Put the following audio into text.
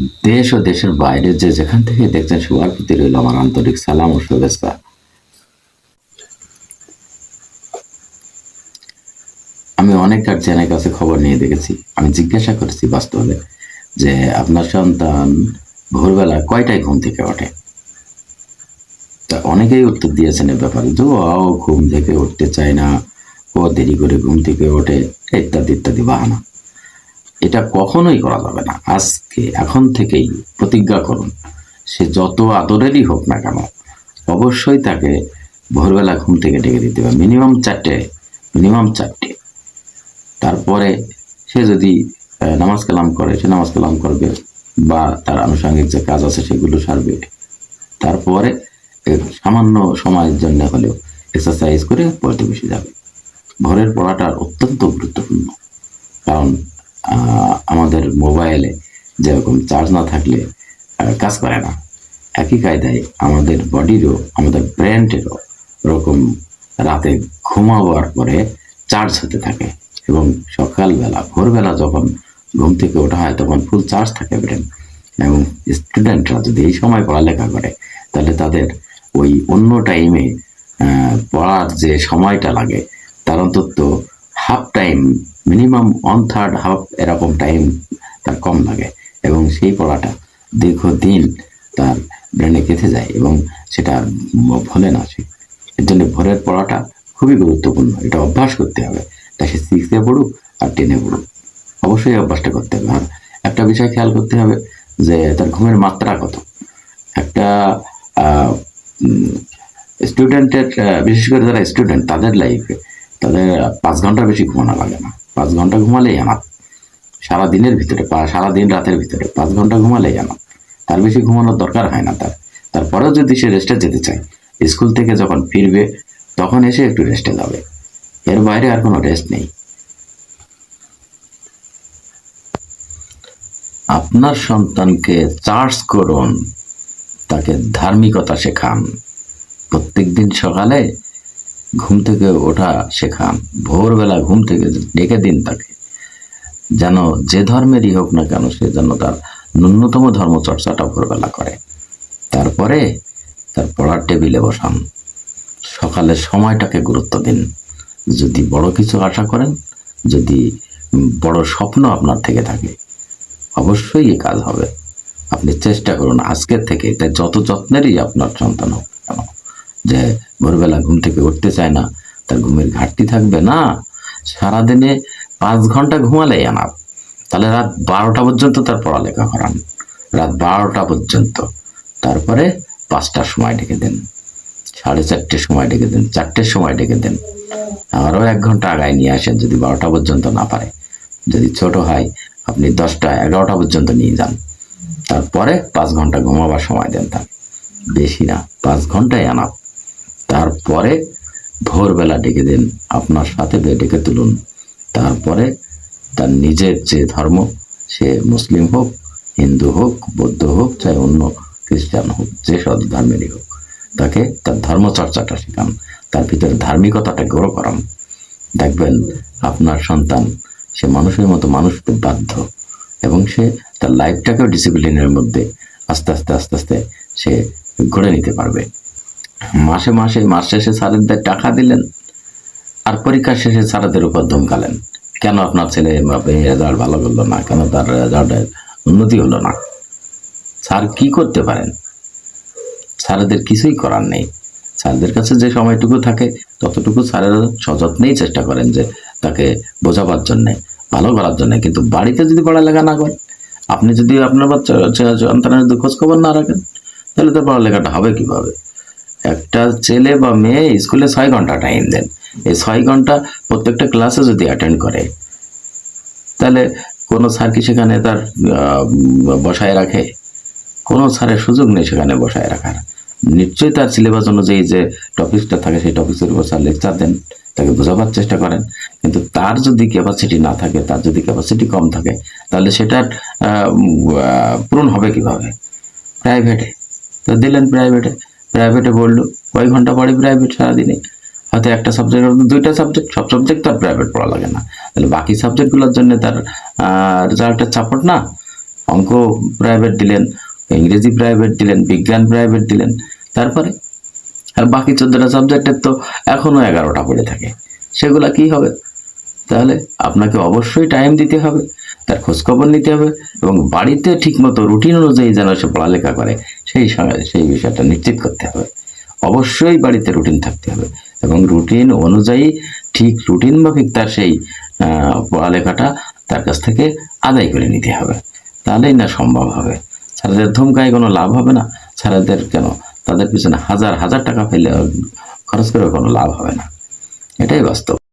দেশ ও দেশের বাইরে যে যেখান থেকে দেখছেন সবার প্রতি রইল আমার আন্তরিক সালাম ও শুভেচ্ছা। আমি অনেক গার্জিয়ানের কাছে খবর নিয়ে দেখেছি। আমি জিজ্ঞাসা করেছি বাস্তবে যে আপনার সন্তান ভোরবেলা কয়টায় ঘুম থেকে ওঠে? তা অনেকেই উত্তর দিয়েছেন এ ব্যাপারে যে ও ঘুম থেকে উঠতে চায় না। ও দেরি করে ঘুম থেকে ওঠে। ইত্যাদি ইত্যাদি, বাহানা। এটা কখনোই করা যাবে না। আজকে, এখন থেকেই প্রতিজ্ঞা করুন, সে যত আদরেরই হোক না কেন, অবশ্যই তাকে ভোরবেলা ঘুম থেকে ডেকে দিতে হবে। মিনিমাম চারটে মিনিমাম চারটে। তারপরে সে যদি নামাজ কালাম করে, সে নামাজ কালাম করবে বা তার আনুষঙ্গিক যে কাজ আছে সেগুলো সারবে। তারপরে সামান্য সময়ের জন্য হলেও এক্সারসাইজ করে পড়তে বসে যাবে। ভোরের পড়াটা অত্যন্ত গুরুত্বপূর্ণ। কারণ আমাদের মোবাইলে যেরকম চার্জ না থাকলে কাজ করে না। একই কায়দায় আমাদের বডিরও আমাদের ব্রেনটেরও ওরকম রাতে ঘুমাবার পরে চার্জ হতে থাকে এবং সকালবেলা, ভোরবেলা যখন ঘুম থেকে ওঠা হয় তখন ফুল চার্জ থাকে ব্রেন এবং স্টুডেন্টরা যদি এই সময় পড়ালেখা করে, তাহলে তাদের ওই অন্য টাইমে পড়ার যে সময়টা লাগে, তার অন্তত half time minimum one third half এরকম টাইম তার কম লাগে এবং সেই পড়াটা দীর্ঘদিন তার ব্রেনে গেঁথে যায় এবং সেটা ভোলে না সে। এর জন্য ভোরের পড়াটা খুবই গুরুত্বপূর্ণ। এটা অভ্যাস করতে হবে। তা সে সিক্সে পড়ুক আর টেনে পড়ুক। অবশ্যই অভ্যাসটা করতে হবে। আর একটা বিষয় খেয়াল করতে হবে যে তার ঘুমের মাত্রা কত। একটা স্টুডেন্টের বিশেষ করে যারা স্টুডেন্ট তাদের লাইফে তাদের পাঁচ ঘণ্টার বেশি ঘুমানো লাগে না। পাঁচ ঘণ্টা ঘুমালেই আমার সারা দিনের ভিতরে সারা দিন রাতের ভিতরে পাঁচ ঘণ্টা ঘুমালেই আমার তার বেশি ঘুমানোর দরকার হয় না তার। তারপরেও যদি সে রেস্টে যেতে চায়, স্কুল থেকে যখন ফিরবে, তখন এসে একটু রেস্টে যাবে। এর বাইরে আর কোনো রেস্ট নেই। আপনার সন্তানকে চার্জ করুন, তাকে ধার্মিকতা শেখান। প্রত্যেকদিন সকালে ঘুম থেকে ওঠা শেখান। ভোরবেলা ঘুম থেকে ডেকে দিন তাকে। যেন যে ধর্মেরই হোক না কেন, সে যেন তার ন্যূনতম ধর্মচর্চাটা ভোরবেলা করে। তারপরে তার পড়ার টেবিলে বসান। সকালের সময়টাকে গুরুত্ব দিন। যদি বড় কিছু আশা করেন, যদি বড় স্বপ্ন আপনার থেকে থাকে, অবশ্যই এ কাজ হবে। আপনি চেষ্টা করুন আজকের থেকে তাই যত যত্নেরই আপনার সন্তান হোক কেন, যে ভোরবেলা ঘুম থেকে উঠতে চায় না। তার ঘুমের ঘাটতি থাকবে না। সারাদিনে পাঁচ ঘণ্টা ঘুমালেই আনাপ তাহলে রাত বারোটা পর্যন্ত তার পড়ালেখা করান। রাত বারোটা পর্যন্ত। তারপরে পাঁচটার সময় ডেকে দেন। সাড়ে চারটের সময় ডেকে দেন। চারটের সময় ডেকে দেন। আরও এক ঘণ্টা আগায় নিয়ে আসেন যদি বারোটা পর্যন্ত না পারে। যদি ছোট হয়, আপনি দশটা, এগারোটা পর্যন্ত নিয়ে যান। তারপরে পাঁচ ঘণ্টা ঘুমাবার সময় দেন তার। বেশি না, পাঁচ ঘন্টায় আনা তারপরে ভোরবেলা ডেকে দিন, আপনার সাথে ডেকে তুলুন। তারপরে তার নিজের যে ধর্ম, সে মুসলিম হোক, হিন্দু হোক, বৌদ্ধ হোক, চাই অন্য খ্রিস্টান হোক, যে সব ধর্মেরই হোক, তাকে তার ধর্মচর্চাটা শেখান, তার ভিতরে ধার্মিকতাটা গ্রহ করান। দেখবেন আপনার সন্তান, সে মানুষের মতো মানুষ বাধ্য, এবং সে তার লাইফটাকেও ডিসিপ্লিনের মধ্যে আস্তে আস্তে আস্তে আস্তে সে গড়ে নিতে পারবে। মাসে মাসে, মাস শেষে স্যারেদের টাকা দিলেন আর পরীক্ষা শেষে স্যারেদের উপর ধমকালেন। কেন আপনার ছেলে রেজাল্ট ভালো করল না? কেন তার রেজাল্টের উন্নতি হলো না? স্যার কি করতে পারেন? স্যারেদের কিছুই করার নেই। স্যারদের কাছে যে সময়টুকু থাকে, ততটুকু স্যারেরা সযত্নেই চেষ্টা করেন যে তাকে বোঝাবার জন্যে, ভালো করার জন্য। কিন্তু বাড়িতে যদি পড়ালেখা না করেন, আপনি যদি আপনার বাচ্চা সন্তানের খোঁজ খবর না রাখেন, তাহলে তো পড়ালেখাটা হবে কীভাবে? একটা ছেলে বা মেয়ে স্কুলে ছয় ঘণ্টা টাইম দেন। এই ছয় ঘণ্টা প্রত্যেকটা ক্লাসে যদি অ্যাটেন্ড করে, তাহলে কোনো স্যার কি সেখানে তার বসায় রাখে? কোনো স্যারের সুযোগ নেই সেখানে বসায় রাখার। নিশ্চয়ই তার সিলেবাস অনুযায়ী যে টপিকসটা থাকে, সেই টপিক্সের উপর স্যার লেকচার দেন, তাকে বোঝাবার চেষ্টা করেন। কিন্তু তার যদি ক্যাপাসিটি না থাকে, তার যদি ক্যাপাসিটি কম থাকে, তাহলে সেটার পূরণ হবে কীভাবে? প্রাইভেটে তো দিলেন প্রাইভেটে প্রাইভেটে বলল কয় ঘণ্টা পড়ে প্রাইভেট সারাদিনে। হয়তো একটা সাবজেক্ট দুইটা সাবজেক্ট সব সাবজেক্ট তার প্রাইভেট পড়া লাগে না। তাহলে বাকি সাবজেক্টগুলোর জন্য তার রেজাল্টের সাপোর্ট না? অঙ্ক প্রাইভেট দিলেন, ইংরেজি প্রাইভেট দিলেন, বিজ্ঞান প্রাইভেট দিলেন, তারপরে? আর বাকি চোদ্দটা সাবজেক্টের তো এখনও এগারোটা পড়ে থাকে। সেগুলা কি হবে? তাহলে আপনাকে অবশ্যই টাইম দিতে হবে, তার খোঁজখবর নিতে হবে, এবং বাড়িতে ঠিকমতো রুটিন অনুযায়ী যেন সে পড়ালেখা করে। সেই সেই বিষয়টা নিশ্চিত করতে হবে। অবশ্যই বাড়িতে রুটিন থাকতে হবে এবং রুটিন অনুযায়ী ঠিক রুটিন মাফিক তার সেই পড়ালেখাটা তার কাছ থেকে আদায় করে নিতে হবে। তাহলেই না সম্ভব হবে। স্যারেদের ধমকায় কোনো লাভ হবে না। স্যারেদের কেন? তাদের পিছনে হাজার হাজার টাকা ফেলে খরচ করে কোনো লাভ হবে না। এটাই বাস্তব।